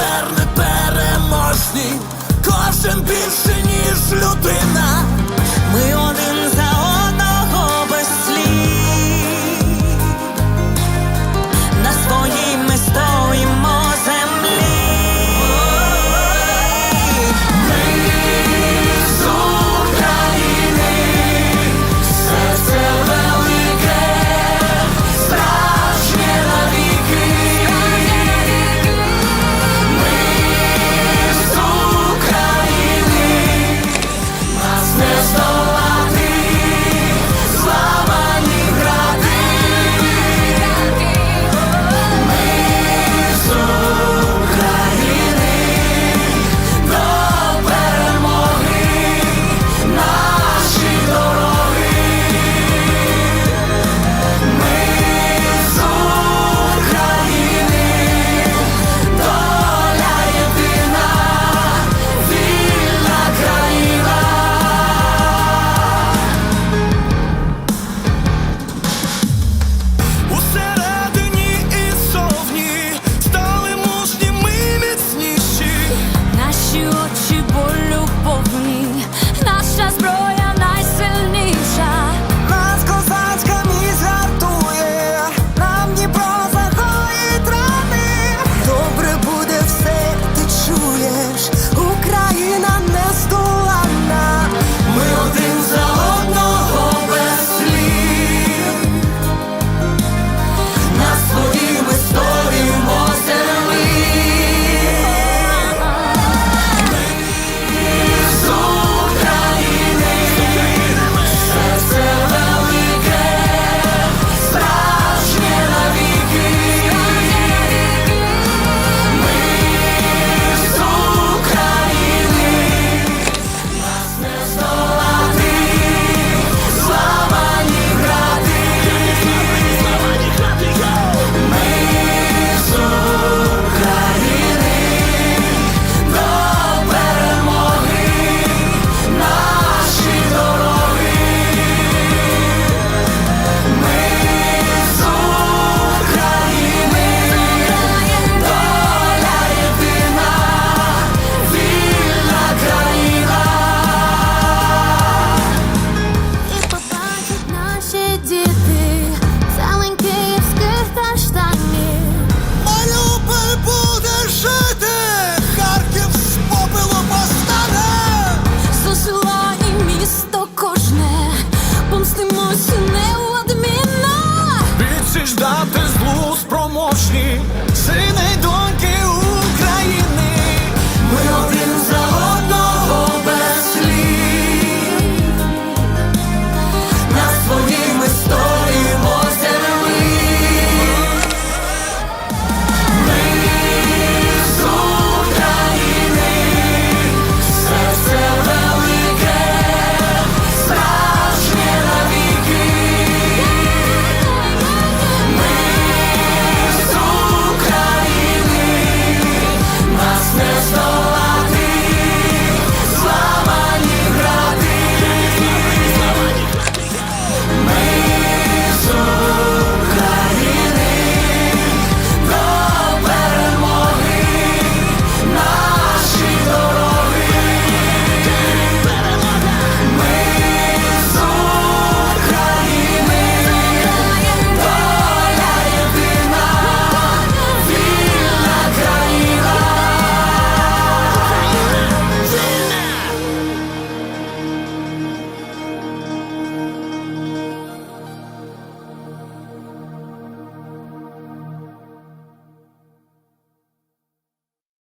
тепер непереможні, кожен біль. Неодмінно. з злу спроможні, сини й доньки